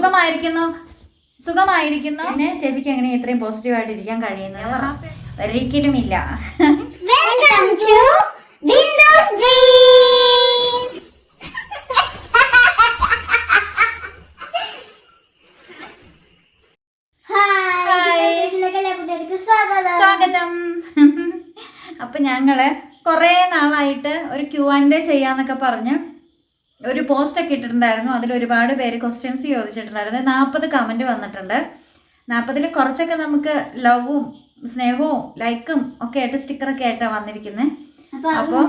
സുഖമായിരിക്കുന്നു? സുഖമായിരിക്കുന്നു? പിന്നെ ചേച്ചിക്ക് എങ്ങനെ ഇത്രയും പോസിറ്റീവ് ആയിട്ട് ഇരിക്കാൻ കഴിയുന്നത്? ഒരിക്കലും ഇല്ല welcome to Bindu's dreams hi എല്ലാ കുട്ടികൾക്ക് സ്വാഗതം. സ്വാഗതം. അപ്പൊ ഞങ്ങൾ കൊറേ നാളായിട്ട് ഒരു ക്യൂ ആൻഡ് ചെയ്യാന്നൊക്കെ പറഞ്ഞ് ഒരു പോസ്റ്റ് ഒക്കെ ഇട്ടിട്ടുണ്ടായിരുന്നു. അതിൽ ഒരുപാട് പേര് ക്വസ്റ്റ്യൻസ് ചോദിച്ചിട്ടുണ്ടായിരുന്നു. നാൽപ്പത് കമന്റ് വന്നിട്ടുണ്ട്. നാൽപ്പതിൽ കുറച്ചൊക്കെ നമുക്ക് ലവും സ്നേഹവും ലൈക്കും ഒക്കെ ആയിട്ട് സ്റ്റിക്കറൊക്കെ ആയിട്ടാണ് വന്നിരിക്കുന്നത് അപ്പോൾ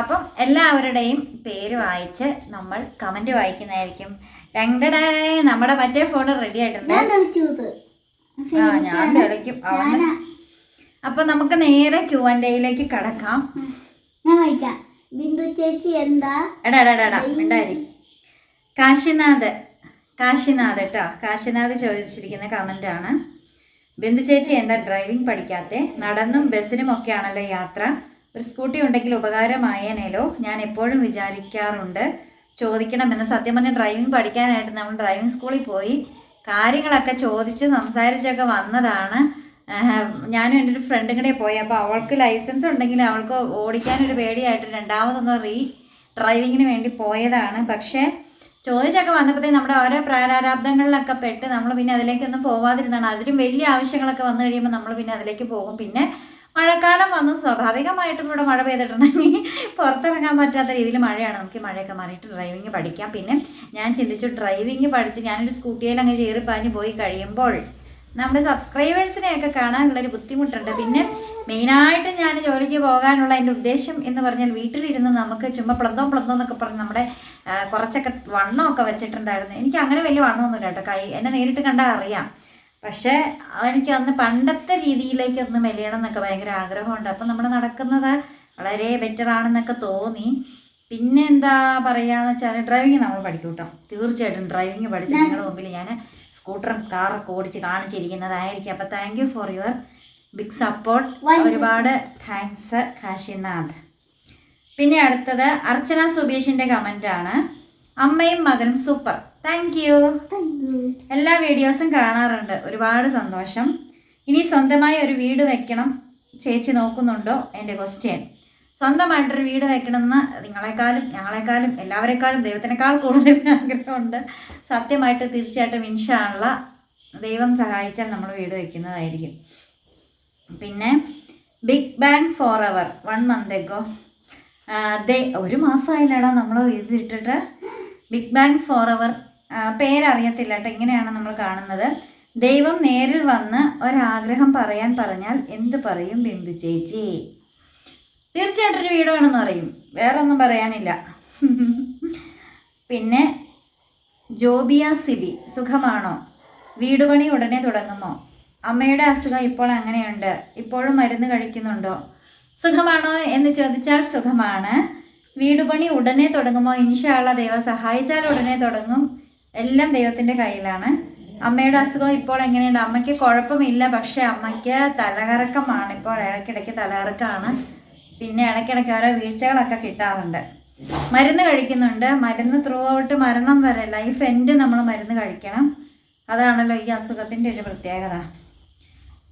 അപ്പൊ എല്ലാവരുടെയും പേര് വായിച്ച് നമ്മൾ കമന്റ് വായിക്കുന്നതായിരിക്കും. രണ്ടടേ നമ്മുടെ മറ്റേ ഫോൺ റെഡി ആയിട്ടുണ്ട്. ഞാൻ തെളിച്ചു ആ ഞാൻ തെളിക്കും. അവന്. അപ്പൊ നമുക്ക് നേരെ ക്യൂ ആൻഡ് എയിലേക്ക് കടക്കാം. ഞാൻ വായിക്കാം. ബിന്ദു ചേച്ചി എന്താ? എടാ എടാ എടാ, എടാ മിണ്ടാരി. കാശിനാഥ് കാശിനാഥ് കേട്ടോ കാശിനാഥ് ചോദിച്ചിരിക്കുന്ന കമന്റ് ആണ്. ബിന്ദു ചേച്ചി എന്താ ഡ്രൈവിംഗ് പഠിക്കാത്തെ? നടന്നും ബസ്സിനും ഒക്കെ ആണല്ലോ യാത്ര. ഒരു സ്കൂട്ടി ഉണ്ടെങ്കിൽ ഉപകാരമായേനേലോ? ഞാൻ എപ്പോഴും വിചാരിക്കാറുണ്ട്. ചോദിക്കണമെന്ന്. സത്യം പറഞ്ഞ ഡ്രൈവിംഗ് പഠിക്കാനായിട്ട് നമ്മൾ ഡ്രൈവിംഗ് സ്കൂളിൽ പോയി കാര്യങ്ങളൊക്കെ ചോദിച്ച് സംസാരിച്ചൊക്കെ വന്നതാണ്. ഞാനും എന്റെ ഒരു ഫ്രണ്ടും കൂടെ പോയി. അപ്പോൾ അവൾക്ക് ലൈസൻസ് ഉണ്ടെങ്കിൽ അവൾക്ക് ഓടിക്കാനൊരു പേടിയായിട്ട് രണ്ടാമതൊന്ന് റീ ഡ്രൈവിങ്ങിന് വേണ്ടി പോയതാണ്. പക്ഷേ ചോദിച്ചൊക്കെ വന്നപ്പോഴത്തേ നമ്മുടെ ഓരോ പ്രാരാബ്ദങ്ങളിലൊക്കെ പെട്ട് നമ്മൾ പിന്നെ അതിലേക്കൊന്നും പോവാതിരുന്നാണ്. അതിലും വലിയ ആവശ്യങ്ങളൊക്കെ വന്നു കഴിയുമ്പോൾ നമ്മൾ പിന്നെ അതിലേക്ക് പോകും. പിന്നെ മഴക്കാലം വന്നു. സ്വാഭാവികമായിട്ടും ഇവിടെ മഴ പെയ്തിട്ടുണ്ടെങ്കിൽ പുറത്തിറങ്ങാൻ പറ്റാത്ത രീതിയിൽ മഴയാണ്. നമുക്ക് മഴയൊക്കെ മാറിയിട്ട് ഡ്രൈവിങ് പഠിക്കാം. പിന്നെ ഞാൻ ചിന്തിച്ചു ഡ്രൈവിങ് പഠിച്ച് ഞാനൊരു സ്കൂട്ടിയിൽ അങ്ങ് ചേറിപ്പാഞ്ഞ് പോയി കഴിയുമ്പോൾ നമ്മുടെ സബ്സ്ക്രൈബേഴ്സിനെയൊക്കെ കാണാനുള്ളൊരു ബുദ്ധിമുട്ടുണ്ട്. പിന്നെ മെയിനായിട്ട് ഞാൻ ജോലിക്ക് പോകാനുള്ള എന്റെ ഉദ്ദേശം എന്ന് പറഞ്ഞാൽ വീട്ടിലിരുന്ന് നമുക്ക് ചുമ്മാ പ്ലന്തോ പ്ലന്തോ എന്നൊക്കെ പറഞ്ഞ് നമ്മുടെ കുറച്ചൊക്കെ വണ്ണമൊക്കെ വെച്ചിട്ടുണ്ടായിരുന്നു. എനിക്ക് അങ്ങനെ വലിയ വണ്ണമൊന്നുമില്ല കേട്ടോ. കൈ എന്നെ നേരിട്ട് കണ്ടാൽ അറിയാം. പക്ഷേ എനിക്ക് അന്ന് പണ്ടത്തെ രീതിയിലേക്ക് ഒന്ന് മെലിയണം എന്നൊക്കെ ഭയങ്കര ആഗ്രഹമുണ്ട്. അപ്പം നമ്മൾ നടക്കുന്നത് വളരെ ബെറ്റർ ആണെന്നൊക്കെ തോന്നി. പിന്നെ എന്താ പറയുക എന്ന് വെച്ചാൽ ഡ്രൈവിങ് നമ്മൾ പഠിക്കും കേട്ടോ. തീർച്ചയായിട്ടും ഡ്രൈവിങ് പഠിച്ച് നിങ്ങളുടെ മുമ്പിൽ ഞാൻ സ്കൂട്ടറും കാറൊക്കെ ഓടിച്ച് കാണിച്ചിരിക്കുന്നതായിരിക്കും. അപ്പോൾ thank you for your big support ഒരുപാട് താങ്ക്സ് കാശിനാഥ്. പിന്നെ അടുത്തത് അർച്ചന സുബീഷിന്റെ കമന്റ് ആണ്. അമ്മയും മകനും സൂപ്പർ താങ്ക് യു എല്ലാ വീഡിയോസും കാണാറുണ്ട്. ഒരുപാട് സന്തോഷം. ഇനി സ്വന്തമായി ഒരു വീട് വെക്കണം. ചേച്ചി നോക്കുന്നുണ്ടോ? എന്റെ ക്വസ്റ്റ്യൻ സ്വന്തമായിട്ടൊരു വീട് വെക്കണമെന്ന് നിങ്ങളെക്കാളും ഞങ്ങളെക്കാളും എല്ലാവരെക്കാളും ദൈവത്തിനേക്കാൾ കൂടുതൽ ആഗ്രഹമുണ്ട്. സത്യമായിട്ട് തീർച്ചയായിട്ടും ഇൻഷാള്ള ദൈവം സഹായിച്ചാൽ നമ്മൾ വീട് വെക്കുന്നതായിരിക്കും. പിന്നെ big bang four hour one month ago. ദേ ഒരു മാസമായില്ലടാ നമ്മൾ ഇതിട്ടിട്ട് ബിഗ് ബാങ് ഫോർ അവർ പേരറിയത്തില്ല കേട്ടോ ഇങ്ങനെയാണ് നമ്മൾ കാണുന്നത്. ദൈവം നേരിൽ വന്ന് ഒരാഗ്രഹം പറയാൻ പറഞ്ഞാൽ എന്ത് പറയും ബിന്ദു ചേച്ചി? തീർച്ചയായിട്ടും ഒരു വീട് വേണമെന്ന് പറയും. വേറെ ഒന്നും പറയാനില്ല. പിന്നെ ജോബിയ സിബി സുഖമാണോ? വീട് പണി ഉടനെ തുടങ്ങുമോ? അമ്മയുടെ അസുഖം ഇപ്പോൾ അങ്ങനെയുണ്ട്. ഇപ്പോഴും മരുന്ന് കഴിക്കുന്നുണ്ടോ? സുഖമാണോ എന്ന് ചോദിച്ചാൽ സുഖമാണ്. വീട് പണി ഉടനെ തുടങ്ങുമോ? ഇൻഷാള്ള ദൈവം സഹായിച്ചാൽ ഉടനെ തുടങ്ങും. എല്ലാം ദൈവത്തിന്റെ കയ്യിലാണ്. അമ്മയുടെ അസുഖം ഇപ്പോൾ എങ്ങനെയുണ്ട്? അമ്മയ്ക്ക് കുഴപ്പമില്ല. പക്ഷേ അമ്മയ്ക്ക് തലകറക്കമാണ് ഇപ്പോൾ. ഇടയ്ക്കിടയ്ക്ക് തലകറക്കമാണ്. പിന്നെ ഇടയ്ക്കിടയ്ക്ക് ഓരോ വീഴ്ചകളൊക്കെ കിട്ടാറുണ്ട്. മരുന്ന് കഴിക്കുന്നുണ്ട്. മരുന്ന് ത്രൂ ഔട്ട് മരണം വരെ ലൈഫ് എൻഡ് നമ്മൾ മരുന്ന് കഴിക്കണം. അതാണല്ലോ ഈ അസുഖത്തിന്റെ ഒരു പ്രത്യേകത.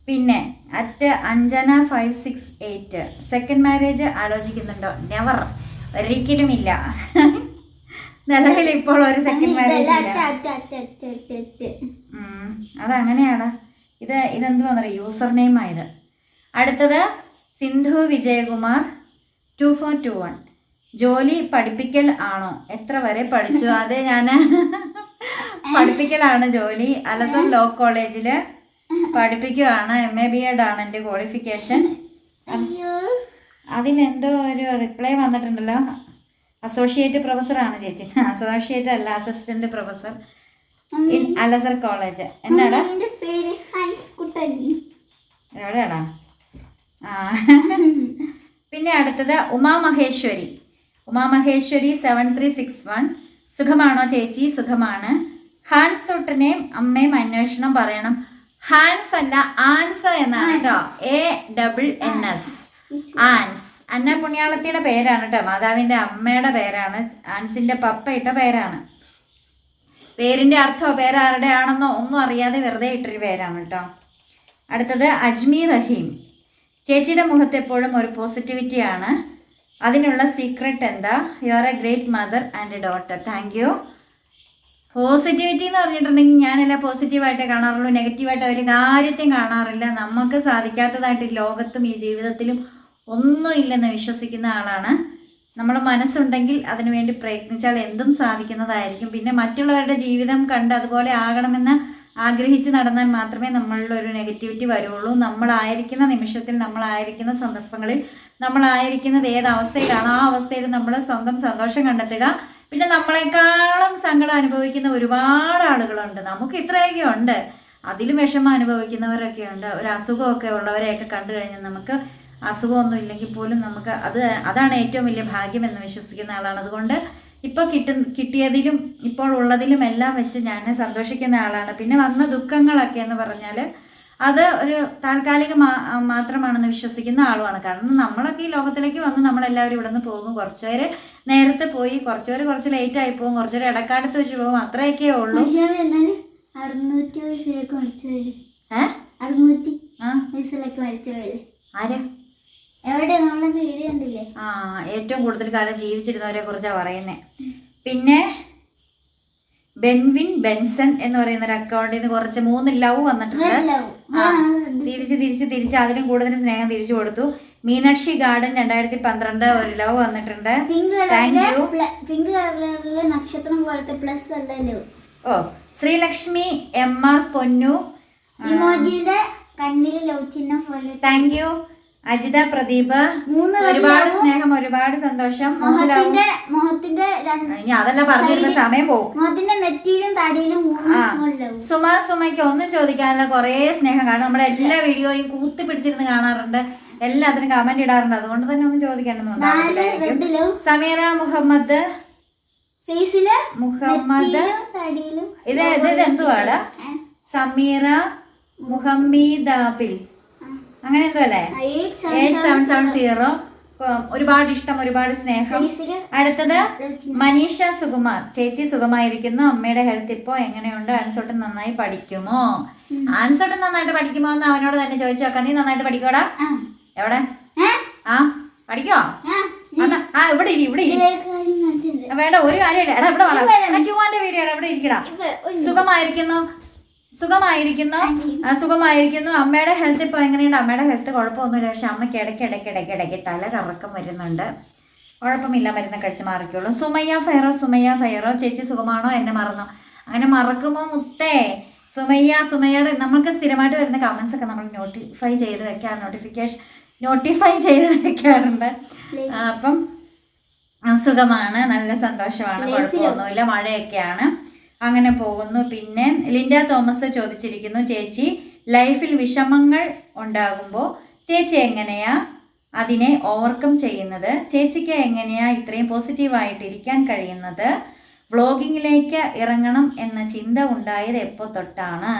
പിന്നെ at Anjana five six eight second marriage ആലോചിക്കുന്നുണ്ടോ? Never ഒരിക്കലും ഇല്ല. നിലവിൽ ഇപ്പോൾ ഒരു സെക്കൻഡ് മാരേജ് അതങ്ങനെയാണ്. ഇത് ഇതെന്തുവാന്ന് പറയുക യൂസർ നെയിം ആയത്. അടുത്തത് Sindhu Vijayakumar two four two one ജോലി പഠിപ്പിക്കൽ ആണോ? എത്ര വരെ പഠിച്ചു? അത് ഞാൻ പഠിപ്പിക്കലാണ് ജോലി. അലസർ ലോ കോളേജിൽ പഠിപ്പിക്കുകയാണ്. എം എ ബി എഡ് ആണ് എന്റെ ക്വാളിഫിക്കേഷൻ അതിനെന്തോ ഒരു റിപ്ലൈ വന്നിട്ടുണ്ടല്ലോ. അസോസിയേറ്റ് പ്രൊഫസറാണ് ചേച്ചി. അസോസിയേറ്റ് അല്ല assistant professor in Alazhar college. എന്നാടാ? എവിടെയാടാ? പിന്നെ അടുത്തത് Uma Maheshwari Uma Maheshwari seven three six one സുഖമാണോ ചേച്ചി? സുഖമാണ്. ഹാൻസ് തൊട്ടിനെയും അമ്മയും അന്വേഷണം പറയണം. ഹാൻസ് അല്ല ആൻസ് എന്നാണ് കേട്ടോ. A double N S Anns അന്ന പുണ്യാളത്തിയുടെ പേരാണ് കേട്ടോ. മാതാവിന്റെ അമ്മയുടെ പേരാണ്. ആൻസിന്റെ പപ്പയുടെ പേരാണ്. പേരിന്റെ അർത്ഥമോ പേരാരുടെ ആണെന്നോ ഒന്നും അറിയാതെ വെറുതെ ഇട്ടൊരു പേരാണ് കേട്ടോ. അടുത്തത് അജ്മീർ റഹീം. ചേച്ചിയുടെ മുഖത്ത് എപ്പോഴും ഒരു പോസിറ്റിവിറ്റിയാണ് അതിനുള്ള സീക്രട്ട് എന്താ? You are a great mother and daughter thank you positivity എന്ന് പറഞ്ഞിട്ടുണ്ടെങ്കിൽ ഞാനെല്ലാം പോസിറ്റീവായിട്ടേ കാണാറുള്ളൂ. നെഗറ്റീവായിട്ട് ഒരു കാര്യത്തെയും കാണാറില്ല. നമുക്ക് സാധിക്കാത്തതായിട്ട് ലോകത്തും ഈ ജീവിതത്തിലും ഒന്നും ഇല്ലെന്ന് വിശ്വസിക്കുന്ന ആളാണ്. നമ്മൾ മനസ്സുണ്ടെങ്കിൽ അതിനുവേണ്ടി പ്രയത്നിച്ചാൽ എന്തും സാധിക്കുന്നതായിരിക്കും. പിന്നെ മറ്റുള്ളവരുടെ ജീവിതം കണ്ട് അതുപോലെ ആകണമെന്ന് ആഗ്രഹിച്ച് നടന്നാൽ മാത്രമേ നമ്മളിലൊരു നെഗറ്റിവിറ്റി വരുള്ളൂ. നമ്മളായിരിക്കുന്ന നിമിഷത്തിൽ നമ്മളായിരിക്കുന്ന സന്ദർഭങ്ങളിൽ നമ്മളായിരിക്കുന്നത് ഏത് അവസ്ഥയിലാണ് ആ അവസ്ഥയിൽ നമ്മൾ സ്വന്തം സന്തോഷം കണ്ടെത്തുക. പിന്നെ നമ്മളെക്കാളും സങ്കടം അനുഭവിക്കുന്ന ഒരുപാട് ആളുകളുണ്ട്. നമുക്ക് ഇത്രയൊക്കെ ഉണ്ട്. അതിലും വിഷമം അനുഭവിക്കുന്നവരൊക്കെ ഉണ്ട്. ഒരു അസുഖമൊക്കെ ഉള്ളവരെയൊക്കെ കണ്ടു കഴിഞ്ഞാൽ നമുക്ക് അസുഖമൊന്നും ഇല്ലെങ്കിൽ പോലും നമുക്ക് അത് അതാണ് ഏറ്റവും വലിയ ഭാഗ്യം എന്ന് വിശ്വസിക്കുന്ന ആളാണ്. അതുകൊണ്ട് ഇപ്പോൾ കിട്ടു കിട്ടിയതിലും ഇപ്പോൾ ഉള്ളതിലും എല്ലാം വെച്ച് ഞാൻ സന്തോഷിക്കുന്ന ആളാണ്. പിന്നെ വന്ന ദുഃഖങ്ങളൊക്കെ എന്ന് പറഞ്ഞാൽ അത് ഒരു താൽക്കാലിക മാത്രമാണെന്ന് വിശ്വസിക്കുന്ന ആളുമാണ്. കാരണം നമ്മളൊക്കെ ഈ ലോകത്തിലേക്ക് വന്ന് നമ്മളെല്ലാവരും ഇവിടെ നിന്ന് പോകും. കുറച്ച് പേര് നേരത്തെ പോയി കുറച്ച് പേര് കുറച്ച് ലേറ്റ് ആയി പോകും കുറച്ച് പേര് ഇടക്കാലത്ത് വെച്ച് പോകും. അത്രയൊക്കെ ഉള്ളൂ. അറുന്നൂറ്റി വയസ്സിലേക്ക് മരിച്ചു ആര്? ആ ഏറ്റവും കൂടുതൽ കാലം ജീവിച്ചിരുന്നവരെ കുറിച്ചാണ് പറയുന്നത് പിന്നെ ബെൻവിൻ ബെൻസൺ എന്ന് പറയുന്ന ഒരു അക്കൗണ്ടിൽ നിന്ന് കുറച്ച് മൂന്ന് ലവ് വന്നിട്ടുണ്ട്. തിരിച്ച് തിരിച്ച് തിരിച്ച് അതിലും കൂടുതൽ സ്നേഹം തിരിച്ചു കൊടുത്തു. മീനാക്ഷി ഗാർഡൻ രണ്ടായിരത്തി പന്ത്രണ്ട് ഒരു ലവ് വന്നിട്ടുണ്ട്. പിങ്ക് കളറിലെ നക്ഷത്രം പോലത്തെ പ്ലസ് അല്ലല്ലോ ഓ ശ്രീലക്ഷ്മി എം ആർ പൊന്നു ഇമോജിയുടെ കണ്ണിൽ ലവ് ചിഹ്നം പോലെ താങ്ക് യു അജിത പ്രദീപ് മൂന്ന് ഒരുപാട് സ്നേഹം ഒരുപാട് സന്തോഷം. മുഖത്തിന്റെ മുഖത്തിന്റെ ഇനി അതെല്ലാം പറഞ്ഞിരുന്ന സമയം പോകും. മുഖത്തിന്റെ നെറ്റിയിലും തടിയിലും സുമ സുമയ്ക്ക് ഒന്നും ചോദിക്കാനുള്ള കുറേ സ്നേഹം കാണും. നമ്മുടെ എല്ലാ വീഡിയോയും കൂത്തി പിടിച്ചിരുന്ന് കാണാറുണ്ട്. എല്ലാത്തിനും കമന്റ് ഇടാറുണ്ട്. അതുകൊണ്ട് തന്നെ ഒന്നും ലവ് സമീറ മുഹമ്മദ് ഫേസിൽ മുഹമ്മദ്. ഇത് ഇത് എന്തുവാണ് സമീറ മുഹമ്മീദാബിൽ. അങ്ങനെ എന്തോ അല്ലേ എയ്റ്റ് സെവൻ സെവൻ സീറോ ഒരുപാട് ഇഷ്ടം ഒരുപാട് സ്നേഹം. അടുത്തത് മനീഷ സുകുമാർ. ചേച്ചി സുഖമായിരിക്കുന്നു അമ്മയുടെ ഹെൽത്ത് ഇപ്പോ എങ്ങനെയുണ്ട്? ആൻസോട്ട് നന്നായി പഠിക്കുമോ? ആൻസോട്ട് നന്നായിട്ട് പഠിക്കുമോ എന്ന് അവനോട് തന്നെ ചോദിച്ചു നോക്കാം. നീ നന്നായിട്ട് പഠിക്കോടാ എവിടെ? ആ പഠിക്കോ? ആ. ഇവിടെ ഇരി ഇവിടെ ഇരി. വേണ്ട ഒരു കാര്യം എടാ ഇവിടെ ക്യൂവാന്റെ വീഡിയോ എവിടെ ഇരിക്കടാ. സുഖമായിരിക്കുന്നു സുഖമായിരിക്കുന്നു? സുഖമായിരിക്കുന്നു. അമ്മയുടെ ഹെൽത്ത് ഇപ്പോൾ എങ്ങനെയുണ്ട്? അമ്മയുടെ ഹെൽത്ത് കുഴപ്പമൊന്നുമില്ല. പക്ഷെ അമ്മയ്ക്ക് ഇടയ്ക്ക് ഇടയ്ക്ക് ഇടയ്ക്ക് ഇടയ്ക്ക് തല കറക്കം വരുന്നുണ്ട്. കുഴപ്പമില്ല മരുന്ന് കഴിച്ച് മാറിക്കോളും. സുമയ്യ ഫൈറോ സുമയ്യ ഫൈറോ ചേച്ചി സുഖമാണോ? എന്നെ മറന്നോ? അങ്ങനെ മറക്കുമോ മുത്തേ? സുമയ്യ സുമയ്യയുടെ നമ്മൾക്ക് സ്ഥിരമായിട്ട് വരുന്ന കമൻസ് ഒക്കെ നമ്മൾ നോട്ടിഫൈ ചെയ്ത് വെക്കാം നോട്ടിഫിക്കേഷൻ നോട്ടിഫൈ ചെയ്ത് വെക്കാറുണ്ട്. അപ്പം സുഖമാണ്. നല്ല സന്തോഷമാണ്. കുഴപ്പമൊന്നുമില്ല. മഴയൊക്കെയാണ്. അങ്ങനെ പോകുന്നു. പിന്നെ ലിൻഡ തോമസ് ചോദിച്ചിരിക്കുന്നു ചേച്ചി ലൈഫിൽ വിഷമങ്ങൾ ഉണ്ടാകുമ്പോൾ ചേച്ചി എങ്ങനെയാ അതിനെ ഓവർകം ചെയ്യുന്നത്? ചേച്ചിക്ക് എങ്ങനെയാ ഇത്രയും പോസിറ്റീവായിട്ടിരിക്കാൻ കഴിയുന്നത്? വ്ളോഗിങ്ങിലേക്ക് ഇറങ്ങണം എന്ന ചിന്ത ഉണ്ടായത് എപ്പോൾ തൊട്ടാണ്?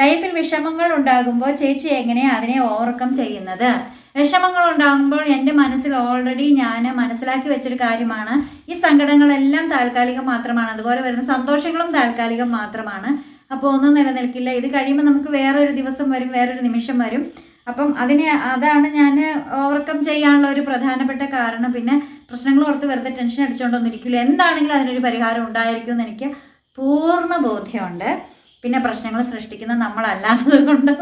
ലൈഫിൽ വിഷമങ്ങൾ ഉണ്ടാകുമ്പോൾ ചേച്ചി എങ്ങനെയാ അതിനെ ഓവർകം ചെയ്യുന്നത്? വിഷമങ്ങൾ ഉണ്ടാകുമ്പോൾ എന്റെ മനസ്സിൽ ഓൾറെഡി ഞാൻ മനസ്സിലാക്കി വെച്ചൊരു കാര്യമാണ്. ഈ സങ്കടങ്ങളെല്ലാം താൽക്കാലികം മാത്രമാണ്. അതുപോലെ വരുന്ന സന്തോഷങ്ങളും താൽക്കാലികം മാത്രമാണ്. അപ്പോൾ ഒന്നും നിലനിൽക്കില്ല. ഇത് കഴിയുമ്പോൾ നമുക്ക് വേറൊരു ദിവസം വരും വേറൊരു നിമിഷം വരും. അപ്പം അതിനെ അതാണ് ഞാൻ ഓവർകം ചെയ്യാനുള്ള ഒരു പ്രധാനപ്പെട്ട കാരണം. പിന്നെ പ്രശ്നങ്ങൾ ഓർത്ത് വെറുതെ ടെൻഷൻ അടിച്ചുകൊണ്ടൊന്നും ഇരിക്കില്ല എന്താണെങ്കിലും അതിനൊരു പരിഹാരം ഉണ്ടായിരിക്കും എന്ന് എനിക്ക് പൂർണ ബോധ്യമുണ്ട്. പിന്നെ പ്രശ്നങ്ങൾ സൃഷ്ടിക്കുന്ന നമ്മളല്ലാത്തത് കൊണ്ട്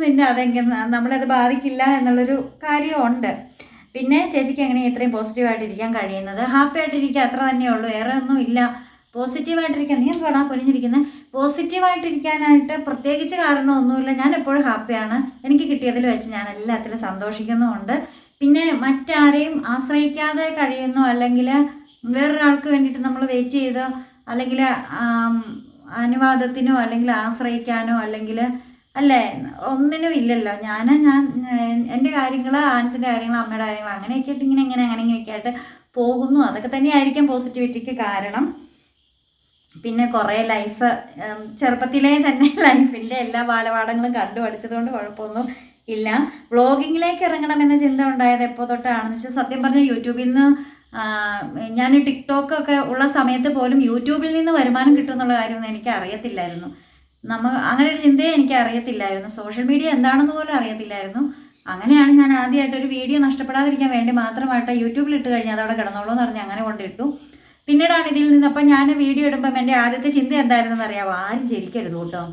പിന്നെ അതെങ്ങനെ നമ്മളത് ബാധിക്കില്ല എന്നുള്ളൊരു കാര്യമുണ്ട് പിന്നെ ചേച്ചിക്ക് എങ്ങനെ ഇത്രയും പോസിറ്റീവായിട്ട് ഇരിക്കാൻ കഴിയുന്നത്? ഹാപ്പി ആയിട്ടിരിക്കുക അത്ര തന്നെ ഉള്ളൂ വേറെ ഒന്നും ഇല്ല. പോസിറ്റീവായിട്ടിരിക്കുക നീ എന്തുവാടാ കുനിഞ്ഞിരിക്കുന്നത് പോസിറ്റീവായിട്ടിരിക്കാനായിട്ട് പ്രത്യേകിച്ച് കാരണമൊന്നുമില്ല. ഞാൻ എപ്പോഴും ഹാപ്പിയാണ്. എനിക്ക് കിട്ടിയതിൽ വെച്ച് ഞാൻ എല്ലാത്തിലും സന്തോഷിക്കുന്നുമുണ്ട്. പിന്നെ മറ്റാരെയും ആശ്രയിക്കാതെ കഴിയുന്നു. അല്ലെങ്കിൽ വേറൊരാൾക്ക് വേണ്ടിയിട്ട് നമ്മൾ വെയിറ്റ് ചെയ്ത് അല്ലെങ്കിൽ അനുവാദത്തിനോ അല്ലെങ്കിൽ ആശ്രയിക്കാനോ അല്ലെങ്കിൽ അല്ലേ? ഒന്നിനും ഇല്ലല്ലോ. ഞാൻ ഞാൻ എന്റെ കാര്യങ്ങൾ ആൻസിന്റെ കാര്യങ്ങൾ അമ്മയുടെ കാര്യങ്ങൾ അങ്ങനെയൊക്കെ ആയിട്ട് ഇങ്ങനെ ഇങ്ങനെ അങ്ങനെ ഇങ്ങനെയൊക്കെ ആയിട്ട് പോകുന്നു. അതൊക്കെ തന്നെയായിരിക്കും പോസിറ്റിവിറ്റിക്ക് കാരണം. പിന്നെ കുറേ ലൈഫ് ചെറുപ്പത്തിലേ തന്നെ ലൈഫിന്റെ എല്ലാ ബാലപാഠങ്ങളും കണ്ടു പഠിച്ചതുകൊണ്ട് കുഴപ്പമൊന്നും ഇല്ല. വ്ളോഗിങ്ങിലേക്ക് ഇറങ്ങണമെന്ന ചിന്ത ഉണ്ടായത് എപ്പോൾ തൊട്ടാണെന്ന് വെച്ചാൽ സത്യം പറഞ്ഞാൽ യൂട്യൂബിൽ നിന്ന് ഞാൻ ടിക്ടോക്ക് ഒക്കെ ഉള്ള സമയത്ത് പോലും യൂട്യൂബിൽ നിന്ന് വരുമാനം കിട്ടുമെന്നുള്ള കാര്യമൊന്നും എനിക്ക് അറിയത്തില്ലായിരുന്നു. നമ്മ അങ്ങനെ ഒരു ചിന്തയെ എനിക്ക് അറിയത്തില്ലായിരുന്നു. സോഷ്യൽ മീഡിയ എന്താണെന്ന് പോലും അറിയത്തില്ലായിരുന്നു. അങ്ങനെയാണ് ഞാൻ ആദ്യമായിട്ട് ഒരു വീഡിയോ നഷ്ടപ്പെടാതിരിക്കാൻ വേണ്ടി മാത്രമായിട്ട് യൂട്യൂബിൽ ഇട്ട് കഴിഞ്ഞാൽ അതവിടെ കിടന്നോളൂ എന്ന് പറഞ്ഞ് അങ്ങനെ കൊണ്ടിട്ടു. പിന്നീടാണ് ഇതിൽ നിന്ന് അപ്പം ഞാൻ വീഡിയോ ഇടുമ്പം എന്റെ ആദ്യത്തെ ചിന്ത എന്തായിരുന്നു അറിയാമോ ആരും ചിരിക്കരുത് കേട്ടോ.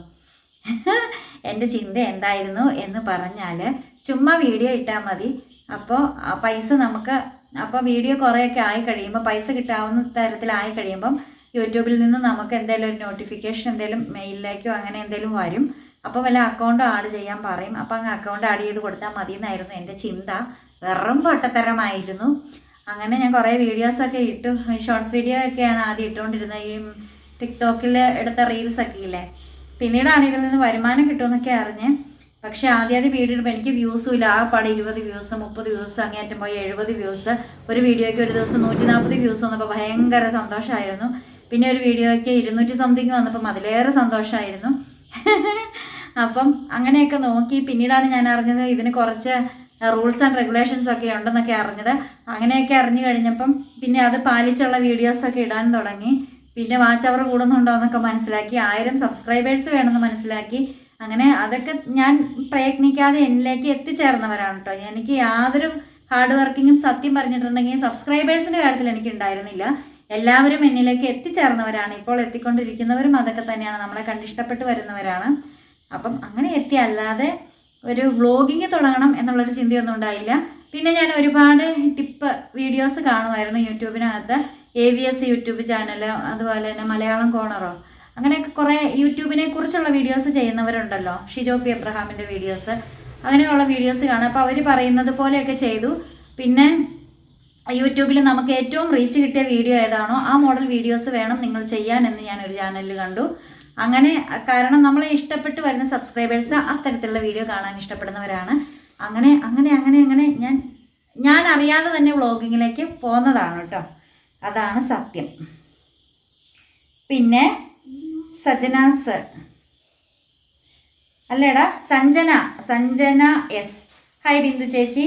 എന്റെ ചിന്ത എന്തായിരുന്നു എന്ന് പറഞ്ഞാൽ ചുമ്മാ വീഡിയോ ഇട്ടാൽ മതി. അപ്പോൾ ആ പൈസ നമുക്ക് അപ്പോൾ വീഡിയോ കുറേയൊക്കെ ആയി കഴിയുമ്പോൾ പൈസ കിട്ടാവുന്ന തരത്തിലായി കഴിയുമ്പം യൂട്യൂബിൽ നിന്ന് നമുക്ക് എന്തെങ്കിലും ഒരു നോട്ടിഫിക്കേഷൻ എന്തെങ്കിലും മെയിലിലേക്കോ അങ്ങനെ എന്തെങ്കിലും വരും. അപ്പോൾ വല്ല അക്കൗണ്ട് ആഡ് ചെയ്യാൻ പറയും. അപ്പോൾ അങ്ങ് അക്കൗണ്ട് ആഡ് ചെയ്ത് കൊടുത്താൽ മതി എന്നായിരുന്നു എന്റെ ചിന്ത. വെറും പൊട്ടത്തരമായിരുന്നു. അങ്ങനെ ഞാൻ കുറേ വീഡിയോസൊക്കെ ഇട്ടു. ഷോർട്സ് വീഡിയോ ഒക്കെയാണ് ആദ്യം ഇട്ടുകൊണ്ടിരുന്നത്. ഈ ടിക്ടോക്കിൽ എടുത്ത റീൽസൊക്കെ ഇല്ലേ? പിന്നീടാണ് ഇതിൽ നിന്ന് വരുമാനം കിട്ടുമെന്നൊക്കെ അറിഞ്ഞ് പക്ഷെ ആദ്യാദ്യം ആദ്യം വീഡിയോ ഇടുമ്പോൾ എനിക്ക് വ്യൂസും ഇല്ല. ആ പടം ഇരുപത് വ്യൂസ് മുപ്പത് വ്യൂസ് അങ്ങേറ്റം പോയി എഴുപത് വ്യൂസ് ഒരു വീഡിയോയ്ക്ക് ഒരു ദിവസം നൂറ്റി നാൽപ്പത് വ്യൂസ് വന്നപ്പോൾ ഭയങ്കര സന്തോഷമായിരുന്നു പിന്നെ ഒരു വീഡിയോയ്ക്ക് ഇരുന്നൂറ്റി സംതിങ് വന്നപ്പം അതിലേറെ സന്തോഷമായിരുന്നു അപ്പം അങ്ങനെയൊക്കെ നോക്കി. പിന്നീടാണ് ഞാൻ അറിഞ്ഞത് ഇതിന് കുറച്ച് റൂൾസ് ആൻഡ് റെഗുലേഷൻസ് ഒക്കെ ഉണ്ടെന്നൊക്കെ അറിഞ്ഞത്. അങ്ങനെയൊക്കെ അറിഞ്ഞു കഴിഞ്ഞപ്പം പിന്നെ അത് പാലിച്ചുള്ള വീഡിയോസൊക്കെ ഇടാൻ തുടങ്ങി. പിന്നെ വാച്ച് അവർ കൂടുന്നുണ്ടോ എന്നൊക്കെ മനസ്സിലാക്കി. ആയിരം സബ്സ്ക്രൈബേഴ്സ് വേണമെന്ന് മനസ്സിലാക്കി. അങ്ങനെ അതൊക്കെ ഞാൻ പ്രയത്നിക്കാതെ എന്നിലേക്ക് എത്തിച്ചേർന്നവരാണ് കേട്ടോ എനിക്ക് യാതൊരു ഹാർഡ് വർക്കിങ്ങും സത്യം പറഞ്ഞിട്ടുണ്ടെങ്കിൽ സബ്സ്ക്രൈബേഴ്സിന്റെ കാര്യത്തിൽ എനിക്ക് ഉണ്ടായിരുന്നില്ല. എല്ലാവരും എന്നിലേക്ക് എത്തിച്ചേർന്നവരാണ്. ഇപ്പോൾ എത്തിക്കൊണ്ടിരിക്കുന്നവരും അതൊക്കെ തന്നെയാണ്. നമ്മളെ കണ്ടിഷ്ടപ്പെട്ട് വരുന്നവരാണ്. അപ്പം അങ്ങനെ എത്തി. അല്ലാതെ ഒരു വ്ളോഗിങ് തുടങ്ങണം എന്നുള്ളൊരു ചിന്തയൊന്നും ഉണ്ടായില്ല. പിന്നെ ഞാൻ ഒരുപാട് ടിപ്പ് വീഡിയോസ് കാണുമായിരുന്നു യൂട്യൂബിനകത്ത്. A V S YouTube channel അതുപോലെ തന്നെ മലയാളം കോണറോ അങ്ങനെയൊക്കെ കുറേ യൂട്യൂബിനെ കുറിച്ചുള്ള വീഡിയോസ് ചെയ്യുന്നവരുണ്ടല്ലോ. ഷിജോ പി എബ്രഹാമിന്റെ വീഡിയോസ്. അങ്ങനെയുള്ള വീഡിയോസ് കാണാം. അപ്പോൾ അവർ പറയുന്നത് പോലെയൊക്കെ ചെയ്തു. പിന്നെ യൂട്യൂബിൽ നമുക്ക് ഏറ്റവും റീച്ച് കിട്ടിയ വീഡിയോ ഏതാണോ ആ മോഡൽ വീഡിയോസ് വേണം നിങ്ങൾ ചെയ്യാൻ എന്ന് ഞാൻ ഒരു ചാനലിൽ കണ്ടു. അങ്ങനെ കാരണം നമ്മളെ ഇഷ്ടപ്പെട്ട് വരുന്ന സബ്സ്ക്രൈബേഴ്സ് അത്തരത്തിലുള്ള വീഡിയോ കാണാൻ ഇഷ്ടപ്പെടുന്നവരാണ്. അങ്ങനെ അങ്ങനെ അങ്ങനെ അങ്ങനെ ഞാൻ ഞാൻ അറിയാതെ തന്നെ വ്ളോഗിങ്ങിലേക്ക് പോകുന്നതാണ് കേട്ടോ. അതാണ് സത്യം. പിന്നെ സജനാസ് അല്ലേടാ സഞ്ജന സഞ്ജന എസ്. ഹായ് ബിന്ദു ചേച്ചി.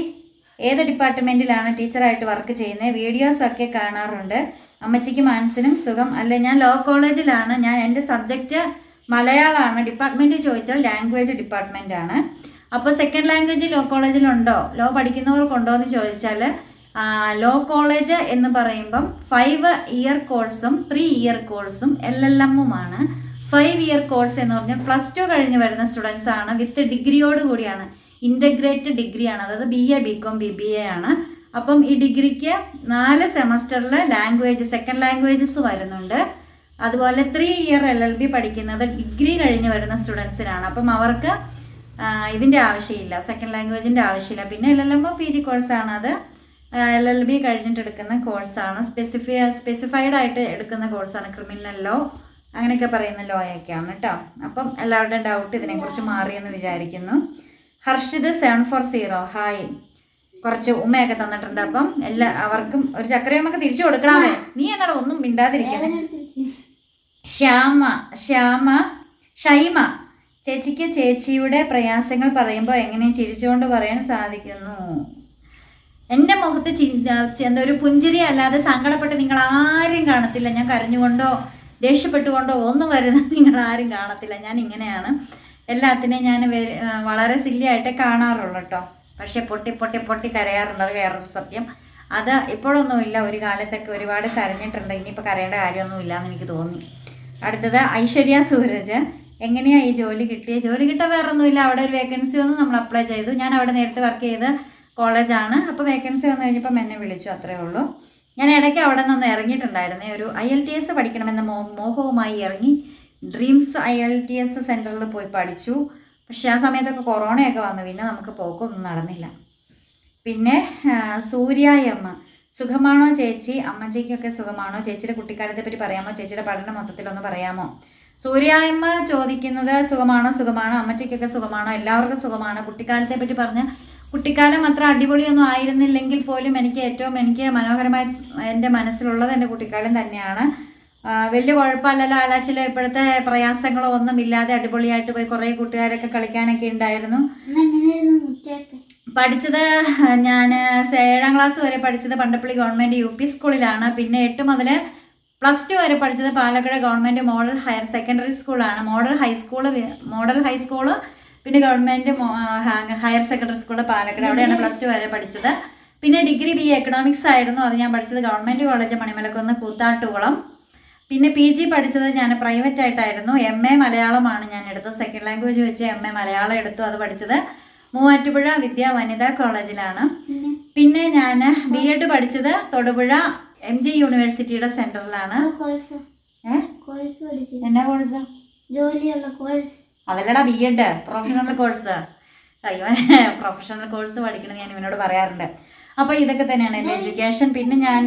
ഏത് ഡിപ്പാർട്ട്മെന്റിലാണ് ടീച്ചറായിട്ട് വർക്ക് ചെയ്യുന്നത്? വീഡിയോസൊക്കെ കാണാറുണ്ട്. അമ്മച്ചിക്ക് മനസ്സിനും സുഖം. അല്ല ഞാൻ ലോ കോളേജിലാണ് ഞാൻ എന്റെ സബ്ജക്റ്റ് മലയാളമാണ്. ഡിപ്പാർട്ട്മെന്റ് ചോദിച്ചാൽ ലാംഗ്വേജ് ഡിപ്പാർട്ട്മെന്റാണ് അപ്പോൾ സെക്കൻഡ് ലാംഗ്വേജ് ലോ കോളേജിലുണ്ടോ ലോ പഠിക്കുന്നവർക്കുണ്ടോ എന്ന് ചോദിച്ചാൽ ലോ കോളേജ് എന്ന് പറയുമ്പം ഫൈവ് ഇയർ കോഴ്സും ത്രീ ഇയർ കോഴ്സും എൽ എൽ എമ്മുമാണ് ഫൈവ് ഇയർ കോഴ്സ് എന്ന് പറഞ്ഞാൽ പ്ലസ് ടു കഴിഞ്ഞ് വരുന്ന സ്റ്റുഡൻസ് ആണ് വിത്ത് ഡിഗ്രിയോട് കൂടിയാണ്. ഇന്റഗ്രേറ്റ് ഡിഗ്രിയാണ് അതായത് B A B com B B A ആണ്. അപ്പം ഈ ഡിഗ്രിക്ക് നാല് സെമസ്റ്ററിൽ ലാംഗ്വേജ് സെക്കൻഡ് ലാംഗ്വേജസ് വരുന്നുണ്ട്. അതുപോലെ three year L L B പഠിക്കുന്നത് ഡിഗ്രി കഴിഞ്ഞ് വരുന്ന സ്റ്റുഡൻസിനാണ് അപ്പം അവർക്ക് ഇതിന്റെ ആവശ്യമില്ല. സെക്കൻഡ് ലാംഗ്വേജിന്റെ ആവശ്യമില്ല. പിന്നെ L L M P G കോഴ്സാണ് അത്. എൽ എൽ ബി കഴിഞ്ഞിട്ട് എടുക്കുന്ന കോഴ്സാണ് സ്പെസിഫി സ്പെസിഫൈഡ് ആയിട്ട് എടുക്കുന്ന കോഴ്സാണ് ക്രിമിനൽ ലോ അങ്ങനെയൊക്കെ പറയുന്ന ലോ ഒക്കെയാണ് കേട്ടോ അപ്പം എല്ലാവരുടെയും ഡൗട്ട് ഇതിനെക്കുറിച്ച് മാറിയെന്ന് വിചാരിക്കുന്നു. Harshit seven four zero hi കുറച്ച് ഉമ്മയൊക്കെ തന്നിട്ടുണ്ട്. അപ്പം എല്ലാ അവർക്കും ഒരു ചക്കരയമ്മക്ക് തിരിച്ചു കൊടുക്കണമേ. നീ എന്നോട് ഒന്നും മിണ്ടാതിരിക്കണം ശ്യാമ ശ്യാമ ഷൈമ ചേച്ചിക്ക് ചേച്ചിയുടെ പ്രയാസങ്ങൾ പറയുമ്പോൾ എങ്ങനെ ചിരിച്ചുകൊണ്ട് പറയാൻ സാധിക്കുന്നു? എന്റെ മുഖത്ത് ചിന്ത എന്താ ഒരു പുഞ്ചിരി അല്ലാതെ സങ്കടപ്പെട്ട് നിങ്ങൾ ആരും കാണത്തില്ല. ഞാൻ കരഞ്ഞുകൊണ്ടോ ദേഷ്യപ്പെട്ടുകൊണ്ടോ ഒന്നും വരുന്നത് നിങ്ങൾ ആരും കാണത്തില്ല. ഞാൻ ഇങ്ങനെയാണ്. എല്ലാത്തിനെയും ഞാൻ വളരെ സില്ലിയായിട്ടേ കാണാറുള്ളൂ കേട്ടോ. പക്ഷെ പൊട്ടി പൊട്ടി പൊട്ടി കരയാറുള്ളത് വേറൊരു സത്യം. അത് ഇപ്പോഴൊന്നുമില്ല ഒരു കാലത്തൊക്കെ ഒരുപാട് കരഞ്ഞിട്ടുണ്ട്. ഇനിയിപ്പോൾ കരയേണ്ട കാര്യമൊന്നുമില്ല എന്ന് എനിക്ക് തോന്നി. അടുത്തത് ഐശ്വര്യ സൂരജ്. എങ്ങനെയാണ് ഈ ജോലി കിട്ടിയത് ജോലി കിട്ടാൻ വേറെ ഒന്നുമില്ല അവിടെ ഒരു വേക്കൻസി വന്നു. നമ്മൾ അപ്ലൈ ചെയ്തു. ഞാൻ അവിടെ നേരത്തെ വർക്ക് ചെയ്ത് കോളേജാണ് അപ്പോൾ വേക്കൻസി വന്നു കഴിഞ്ഞപ്പം എന്നെ വിളിച്ചു. അത്രേ ഉള്ളൂ. ഞാൻ ഇടയ്ക്ക് അവിടെ നിന്ന് ഇറങ്ങിയിട്ടുണ്ടായിരുന്നേ. ഒരു ഐ എൽ ടി എസ് പഠിക്കണമെന്ന മോ മോഹവുമായി ഇറങ്ങി dreams I L T S സെന്ററിൽ പോയി പഠിച്ചു. പക്ഷേ ആ സമയത്തൊക്കെ കൊറോണയൊക്കെ വന്നു. പിന്നെ നമുക്ക് പോക്കൊന്നും നടന്നില്ല. പിന്നെ സൂര്യായമ്മ സുഖമാണോ ചേച്ചി? അമ്മച്ചിക്കൊക്കെ സുഖമാണോ? ചേച്ചിയുടെ കുട്ടിക്കാലത്തെ പറ്റി പറയാമോ? ചേച്ചിയുടെ പഠനം മൊത്തത്തിലൊന്ന് പറയാമോ? സൂര്യായമ്മ ചോദിക്കുന്നത് സുഖമാണോ? സുഖമാണോ? അമ്മച്ചിക്കൊക്കെ സുഖമാണോ? എല്ലാവർക്കും സുഖമാണോ? കുട്ടിക്കാലത്തെ പറ്റി പറഞ്ഞ് കുട്ടിക്കാലം അത്ര അടിപൊളിയൊന്നും ആയിരുന്നില്ലെങ്കിൽ പോലും എനിക്ക് ഏറ്റവും എനിക്ക് മനോഹരമായി എന്റെ മനസ്സിലുള്ളത് എന്റെ കുട്ടിക്കാലം തന്നെയാണ്. വലിയ കുഴപ്പമില്ലല്ലോ ആലാച്ചിൽ ഇപ്പോഴത്തെ പ്രയാസങ്ങളോ ഒന്നും ഇല്ലാതെ അടിപൊളിയായിട്ട് പോയി കുറേ കൂട്ടുകാരൊക്കെ കളിക്കാനൊക്കെ ഉണ്ടായിരുന്നു. പഠിച്ചത് ഞാൻ ഏഴാം ക്ലാസ് വരെ പഠിച്ചത് പണ്ടപ്പള്ളി ഗവൺമെന്റ് യു പി സ്കൂളിലാണ്. പിന്നെ എട്ട് മുതൽ പ്ലസ് ടു വരെ പഠിച്ചത് Palakkad government model higher secondary സ്കൂളാണ്. Model high school model high school പിന്നെ ഗവൺമെന്റ് ഹയർ സെക്കൻഡറി സ്കൂളിൽ പാലക്കാട് അവിടെയാണ് പ്ലസ് ടു വരെ പഠിച്ചത്. പിന്നെ ഡിഗ്രി ബി എക്കണോമിക്സ് ആയിരുന്നു. അത് ഞാൻ പഠിച്ചത് ഗവൺമെന്റ് കോളേജ് മണിമലക്കുന്ന് കൂത്താട്ടുകുളം. പിന്നെ പി ജി പഠിച്ചത് ഞാൻ പ്രൈവറ്റ് ആയിട്ടായിരുന്നു. എം എ മലയാളമാണ് ഞാൻ എടുത്തത്. സെക്കൻഡ് ലാംഗ്വേജ് വെച്ച് എം എ മലയാളം എടുത്തു അത് പഠിച്ചത്. മൂവാറ്റുപുഴ വിദ്യാ വനിതാ കോളേജിലാണ്. പിന്നെ? ഞാൻ ബി എഡ് പഠിച്ചത് തൊടുപുഴ എം ജി യൂണിവേഴ്സിറ്റിയുടെ സെന്ററിലാണ് എന്നാ കോഴ്സ്? ജോലിയുള്ള കോഴ്സ്. അതല്ലടാ ബി എഡ് പ്രൊഫഷണൽ കോഴ്സ് അയ്യോ പ്രൊഫഷണൽ കോഴ്സ് പഠിക്കണം ഞാൻ ഇവനോട് പറയാറുണ്ട്. അപ്പോൾ ഇതൊക്കെ തന്നെയാണ് എന്റെ എഡ്യൂക്കേഷൻ പിന്നെ ഞാൻ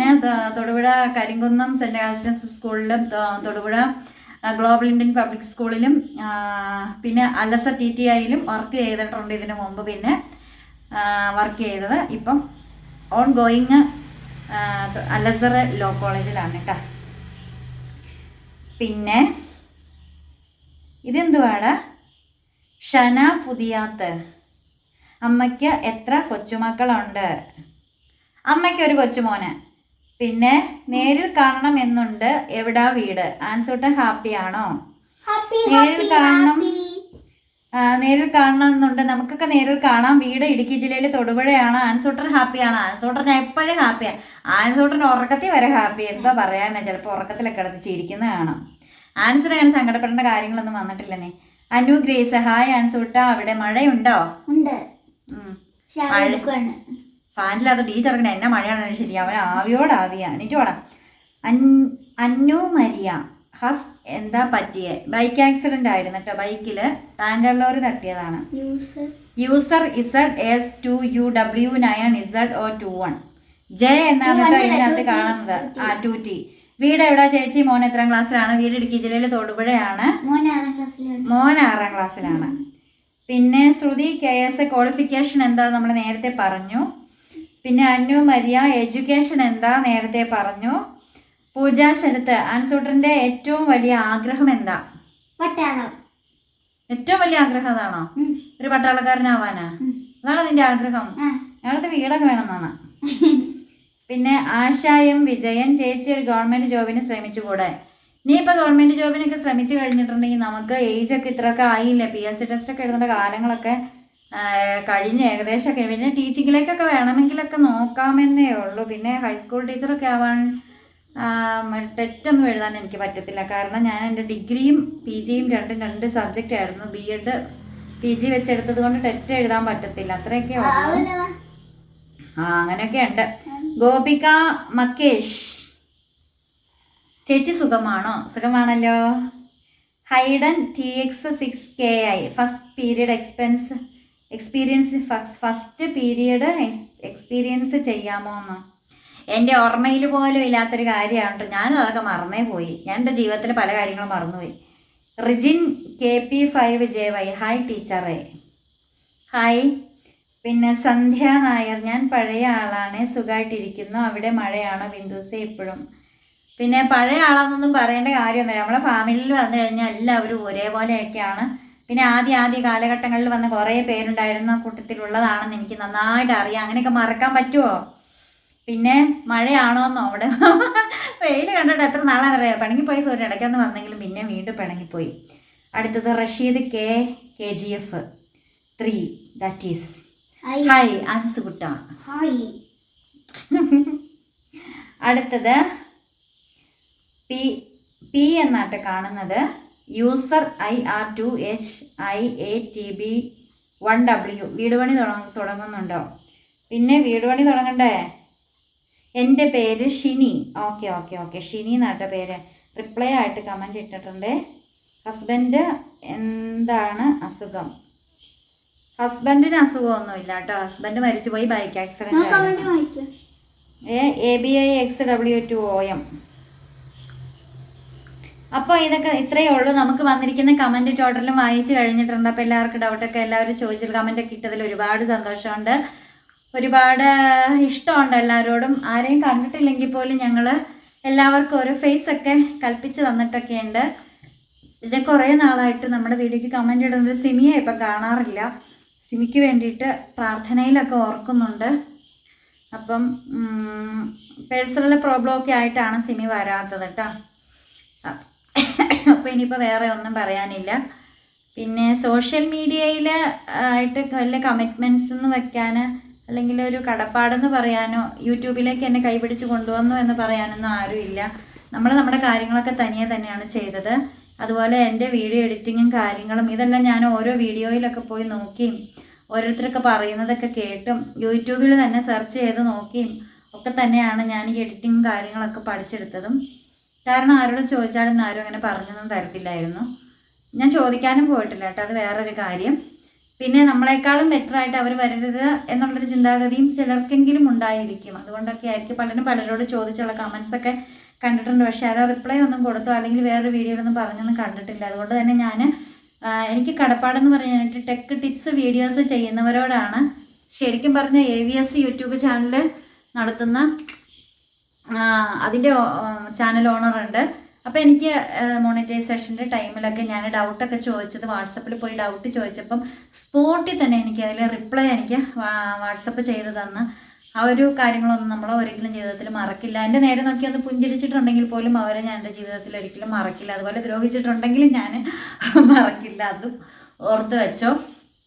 തൊടുപുഴ കരിങ്കുന്നം സെന്റ് ആസ്റ്റൻസ് സ്കൂളിലും തൊടുപുഴ ഗ്ലോബൽ ഇന്ത്യൻ പബ്ലിക് സ്കൂളിലും പിന്നെ അലസ ടി ടി ഐയിലും വർക്ക് ചെയ്തിട്ടുണ്ട് ഇതിനു മുമ്പ് പിന്നെ വർക്ക് ചെയ്തത്. ഇപ്പം ഓൺ ഗോയിങ് അലസർ ലോ കോളേജിലാണ് കേട്ടോ. പിന്നെ ഇതെന്തുവാടാ? ഷന പുതിയാത്ത്. അമ്മയ്ക്ക് എത്ര കൊച്ചുമക്കളുണ്ട്? അമ്മയ്ക്ക് ഒരു കൊച്ചുമോന്. പിന്നെ നേരിൽ കാണണം എന്നുണ്ട് എവിടാ വീട്? ആൻസൂട്ടൻ ഹാപ്പിയാണോ ഹാപ്പി നേരിൽ കാണണം. നേരിൽ കാണണം എന്നുണ്ട്. നമുക്കൊക്കെ നേരിൽ കാണാം. വീട് ഇടുക്കി ജില്ലയിൽ തൊടുപുഴയാണ്. ആൻസൂട്ടൻ ഹാപ്പിയാണ്. ആൻസൂട്ടൻ എപ്പോഴും ഹാപ്പിയാണ് ആൻസൂട്ടൻ ഉറക്കത്തിൽ വരെ ഹാപ്പി. എന്താ പറയാനാ? ചിലപ്പോൾ ഉറക്കത്തിലൊക്കെ കിടന്ന് ചിരിക്കുന്ന കാണാം. ആൻസർ ഞാൻ സങ്കടപ്പെടേണ്ട കാര്യങ്ങളൊന്നും വന്നിട്ടില്ലെന്നേ. അനു ഗ്രേസ് ഹായ് ആൻസൂട്ട അവിടെ മഴയുണ്ടോ? ഉണ്ട്. ഫാനില്ലാത്ത ടീച്ചർക്ക് എന്നെ മഴയാണെന്ന് ശരി. അവൻ ആവിയോട് ആവിയാ. വേണം അന്നു മരിയ. ഹസ് എന്താ പറ്റിയെ? ബൈക്ക് ആക്സിഡന്റ് ആയിരുന്നു കേട്ടോ ബൈക്കിൽ tanker lorry തട്ടിയതാണ്. User Z S two U W nine Z O two one J എന്നാണ് കേട്ടോ ഇതിനകത്ത് കാണുന്നത്. ആ ടു ടി വീട് എവിടാ ചേച്ചി? മോൻ എത്രാം ക്ലാസ്സിലാണ്? വീട് ഇടുക്കി ജില്ലയിൽ തൊടുപുഴയാണ്. മോൻ ആറാം ക്ലാസ്സിലാണ്. മോൻ ആറാം ക്ലാസ്സിലാണ്. പിന്നെ Shruti K S A qualification എന്താ നമ്മൾ നേരത്തെ പറഞ്ഞു. പിന്നെ അന്നു മരിയ എഡ്യൂക്കേഷൻ എന്താ നേരത്തെ പറഞ്ഞു. പൂജ ശരത്ത് അൻസൂട്ടറിന്റെ ഏറ്റവും വലിയ ആഗ്രഹം എന്താ? പട്ടാളം. ഏറ്റവും വലിയ ആഗ്രഹം അതാണോ? ഒരു പട്ടാളക്കാരനാവാനാ. അതാണോ നിന്റെ ആഗ്രഹം? അയാളത്തെ വീടൊക്കെ വീടൊക്കെ വേണമെന്നാണ് പിന്നെ ആശായും വിജയൻ ചേച്ചി ഒരു ഗവൺമെന്റ് ജോബിന് ശ്രമിച്ചുകൂടെ? നീ ഇപ്പോൾ ഗവൺമെന്റ് ജോബിനൊക്കെ ശ്രമിച്ചു കഴിഞ്ഞിട്ടുണ്ടെങ്കിൽ നമുക്ക് ഏജ് ഒക്കെ ഇത്രയൊക്കെ ആയില്ല? പി എസ് സി ടെസ്റ്റ് ഒക്കെ എഴുതേണ്ട കാലങ്ങളൊക്കെ കഴിഞ്ഞ് ഏകദേശമൊക്കെ. പിന്നെ ടീച്ചിങ്ങിലേക്കൊക്കെ വേണമെങ്കിലൊക്കെ നോക്കാമെന്നേ ഉള്ളൂ. പിന്നെ ഹൈസ്കൂൾ ടീച്ചറൊക്കെ ആവാൻ ടെറ്റൊന്നും എഴുതാൻ എനിക്ക് പറ്റത്തില്ല. കാരണം ഞാൻ എന്റെ ഡിഗ്രിയും പി ജിയും രണ്ടും രണ്ട് സബ്ജക്റ്റ് ആയിരുന്നു. ബി എഡ് പി ജി വെച്ചെടുത്തത് കൊണ്ട് ടെറ്റ് എഴുതാൻ പറ്റത്തില്ല. അത്രയൊക്കെ ഉള്ളൂ. ആ അങ്ങനെയൊക്കെ ഉണ്ട്. ഗോപിക മക്കേഷ് ചേച്ചി സുഖമാണോ? സുഖമാണല്ലോ. Hayden T X six K I first period expense experience first period experience ചെയ്യാമോ എന്ന്. എന്റെ ഓർമ്മയിൽ പോലും ഇല്ലാത്തൊരു കാര്യമാണ് ഞാൻ അതൊക്കെ മറന്നേ പോയി. ഞാൻ എന്റെ ജീവിതത്തിൽ പല കാര്യങ്ങളും മറന്നുപോയി. Rijin K P five J Y. Hi ടീച്ചറേ ഹായ് പിന്നെ സന്ധ്യ നായർ ഞാൻ പഴയ ആളാണ് സുഖമായിട്ടിരിക്കുന്നു അവിടെ മഴയാണോ ബിന്ദുസെ ഇപ്പോഴും? പിന്നെ പഴയ ആളാണെന്നൊന്നും പറയേണ്ട കാര്യമൊന്നുമില്ല. നമ്മളെ ഫാമിലിയിൽ വന്നു കഴിഞ്ഞാൽ എല്ലാവരും ഒരേപോലെയൊക്കെയാണ്. പിന്നെ ആദ്യ ആദ്യ കാലഘട്ടങ്ങളിൽ വന്ന കുറേ പേരുണ്ടായിരുന്ന. കൂട്ടത്തിലുള്ളതാണെന്ന് എനിക്ക് നന്നായിട്ട് അറിയാം. അങ്ങനെയൊക്കെ മറക്കാൻ പറ്റുമോ പിന്നെ മഴയാണോന്നോ അവിടെ? വെയിൽ കണ്ടിട്ട് എത്ര നാളാണ് നാളാണെന്നറിയാം? പിണങ്ങിപ്പോയി സൂര്യൻ ഇടയ്ക്കൊന്ന് വന്നെങ്കിലും പിന്നെ വീണ്ടും പിണങ്ങിപ്പോയി. അടുത്തത് Rasheed K K G F. Three that is hi. Hi അൻസുകുട്ട hi. അടുത്തത് പി പി എന്നാട്ട് കാണുന്നത് user I R two H I A T B one W. വീട് പണി തുടങ്ങ തുടങ്ങുന്നുണ്ടോ? പിന്നെ വീട് പണി തുടങ്ങണ്ടേ? എന്റെ പേര് Shini. Okay okay okay. Shini എന്നാട്ട പേര്. റിപ്ലൈ ആയിട്ട് കമന്റ് ഇട്ടിട്ടുണ്ട്. ഹസ്ബൻഡ് എന്താണ് അസുഖം? ഹസ്ബൻഡിന് അസുഖമൊന്നുമില്ല കേട്ടോ ഹസ്ബൻഡ് മരിച്ചുപോയി bike accident A B I X W two O M അപ്പോൾ ഇതൊക്കെ ഇത്രയേ ഉള്ളൂ. നമുക്ക് വന്നിരിക്കുന്ന കമന്റ് ടോട്ടലും വായിച്ചു കഴിഞ്ഞിട്ടുണ്ട്. അപ്പോൾ എല്ലാവർക്കും ഡൗട്ടൊക്കെ എല്ലാവരും ചോദിച്ചിട്ട് കമന്റൊക്കെ ഇട്ടതിൽ ഒരുപാട് സന്തോഷമുണ്ട്. ഒരുപാട് ഇഷ്ടമുണ്ട് എല്ലാവരോടും. ആരെയും കണ്ടിട്ടില്ലെങ്കിൽ പോലും ഞങ്ങൾ എല്ലാവർക്കും ഒരു ഫേസ് ഒക്കെ കൽപ്പിച്ച് തന്നിട്ടൊക്കെയുണ്ട്. പിന്നെ കുറേ നാളായിട്ട് നമ്മുടെ വീഡിയോക്ക് കമന്റ് ഇടുന്നത് സിമിയെ ഇപ്പം കാണാറില്ല. സിമിക്ക് വേണ്ടിയിട്ട് പ്രാർത്ഥനയിലൊക്കെ ഓർക്കുന്നുണ്ട്. അപ്പം പേഴ്സണൽ പ്രോബ്ലം ഒക്കെ ആയിട്ടാണ് സിമി വരാത്തത് കേട്ടോ. അപ്പോൾ ഇനിയിപ്പോൾ വേറെ ഒന്നും പറയാനില്ല. പിന്നെ സോഷ്യൽ മീഡിയയിൽ ആയിട്ട് വല്ല കമ്മിറ്റ്മെന്റ്സ് എന്ന് വെക്കാൻ അല്ലെങ്കിൽ ഒരു കടപ്പാടെന്ന് പറയാനോ യൂട്യൂബിലേക്ക് എന്നെ കൈപിടിച്ച് കൊണ്ടുവന്നു എന്ന് പറയാനൊന്നും ആരുമില്ല. നമ്മൾ നമ്മുടെ കാര്യങ്ങളൊക്കെ തനിയെ തന്നെയാണ് ചെയ്തത്. അതുപോലെ എന്റെ വീഡിയോ എഡിറ്റിങ്ങും കാര്യങ്ങളും ഇതെല്ലാം ഞാൻ ഓരോ വീഡിയോയിലൊക്കെ പോയി നോക്കിയും ഓരോരുത്തരൊക്കെ പറയുന്നതൊക്കെ കേട്ടും യൂട്യൂബിൽ തന്നെ സെർച്ച് ചെയ്ത് നോക്കിയും ഒക്കെ തന്നെയാണ് ഞാൻ ഈ എഡിറ്റിങ്ങും കാര്യങ്ങളൊക്കെ പഠിച്ചെടുത്തതും. കാരണം ആരോടും ചോദിച്ചാലൊന്നും ആരും അങ്ങനെ പറഞ്ഞൊന്നും തരത്തില്ലായിരുന്നു. ഞാൻ ചോദിക്കാനും പോയിട്ടില്ല കേട്ടോ അത് വേറൊരു കാര്യം. പിന്നെ നമ്മളെക്കാളും ബെറ്ററായിട്ട് അവർ വരരുത് എന്നുള്ളൊരു ചിന്താഗതിയും ചിലർക്കെങ്കിലും ഉണ്ടായിരിക്കും. അതുകൊണ്ടൊക്കെ ആയിരിക്കും പലരും പലരോട് ചോദിച്ചുള്ള കമൻസ് ഒക്കെ കണ്ടിട്ടുണ്ട്. പക്ഷേ ആരോ റിപ്ലൈ ഒന്നും കൊടുത്തോ അല്ലെങ്കിൽ വേറൊരു ഒന്നും പറഞ്ഞൊന്നും കണ്ടിട്ടില്ല. അതുകൊണ്ട് തന്നെ ഞാൻ എനിക്ക് കടപ്പാടെന്ന് പറഞ്ഞിട്ട് ടെക് ടിപ്സ് വീഡിയോസ് ചെയ്യുന്നവരോടാണ് ശരിക്കും പറഞ്ഞ A V S YouTube channel നടത്തുന്ന അതിന്റെ ചാനൽ ഓണറുണ്ട് അപ്പോൾ എനിക്ക് മോണിറ്റൈസേഷന്റെ ടൈമിലൊക്കെ ഞാൻ ഡൗട്ടൊക്കെ ചോദിച്ചത് വാട്സപ്പിൽ പോയി ഡൗട്ട് ചോദിച്ചപ്പം സ്പോട്ടിൽ തന്നെ എനിക്ക് അതിൽ റിപ്ലൈ എനിക്ക് വാട്സപ്പ് ചെയ്ത് തന്ന്. ആ ഒരു കാര്യങ്ങളൊന്നും നമ്മൾ ഒരിക്കലും ജീവിതത്തിൽ മറക്കില്ല. എന്റെ നേരെ നോക്കി ഒന്ന് പുഞ്ചിരിച്ചിട്ടുണ്ടെങ്കിൽ പോലും അവരെ ഞാൻ എന്റെ ജീവിതത്തിൽ ഒരിക്കലും മറക്കില്ല. അതുപോലെ ദ്രോഹിച്ചിട്ടുണ്ടെങ്കിലും ഞാൻ മറക്കില്ല. അതും ഓർത്ത് വെച്ചോ.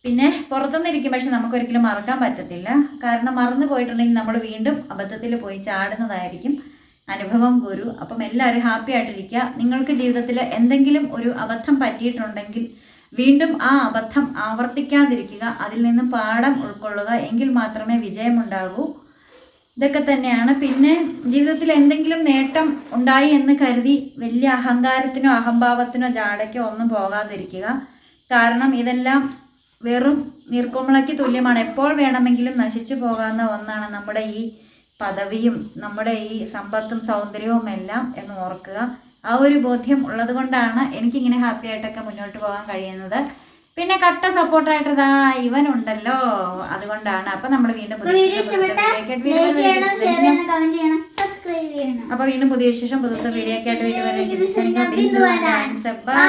പിന്നെ പുറത്തുനിന്നിരിക്കും പക്ഷെ നമുക്കൊരിക്കലും മറക്കാൻ പറ്റത്തില്ല. കാരണം മറന്നു പോയിട്ടുണ്ടെങ്കിൽ നമ്മൾ വീണ്ടും അബദ്ധത്തിൽ പോയി ചാടുന്നതായിരിക്കും അനുഭവം ഗുരു. അപ്പം എല്ലാവരും ഹാപ്പി ആയിട്ടിരിക്കുക. നിങ്ങൾക്ക് ജീവിതത്തിൽ എന്തെങ്കിലും ഒരു അബദ്ധം പറ്റിയിട്ടുണ്ടെങ്കിൽ വീണ്ടും ആ അബദ്ധം ആവർത്തിക്കാതിരിക്കുക. അതിൽ നിന്ന് പാഠം ഉൾക്കൊള്ളുക. എങ്കിൽ മാത്രമേ വിജയമുണ്ടാകൂ. ഇതൊക്കെ തന്നെയാണ്. പിന്നെ ജീവിതത്തിൽ എന്തെങ്കിലും നേട്ടം ഉണ്ടായി എന്ന് കരുതി വലിയ അഹങ്കാരത്തിനോ അഹംഭാവത്തിനോ ജാടയ്ക്കോ ഒന്നും പോകാതിരിക്കുക. കാരണം ഇതെല്ലാം വെറും നീർക്കുമ്പളയ്ക്ക് തുല്യമാണ്. എപ്പോൾ വേണമെങ്കിലും നശിച്ചു പോകാവുന്ന ഒന്നാണ് നമ്മുടെ ഈ പദവിയും നമ്മുടെ ഈ സമ്പത്തും സൗന്ദര്യവും എല്ലാം എന്ന് ഓർക്കുക. ആ ഒരു ബോധ്യം ഉള്ളത് കൊണ്ടാണ് എനിക്കിങ്ങനെ ഹാപ്പി ആയിട്ടൊക്കെ മുന്നോട്ട് പോകാൻ കഴിയുന്നത്. പിന്നെ കട്ട സപ്പോർട്ടായിട്ട് ഇവൻ ഉണ്ടല്ലോ അതുകൊണ്ടാണ് അപ്പൊ നമ്മൾ വീണ്ടും അപ്പൊ വീണ്ടും പുതിയ വിശേഷം പുതുത്ത വീഡിയോ ഒക്കെ ആയിട്ട് വീണ്ടും ബൈ.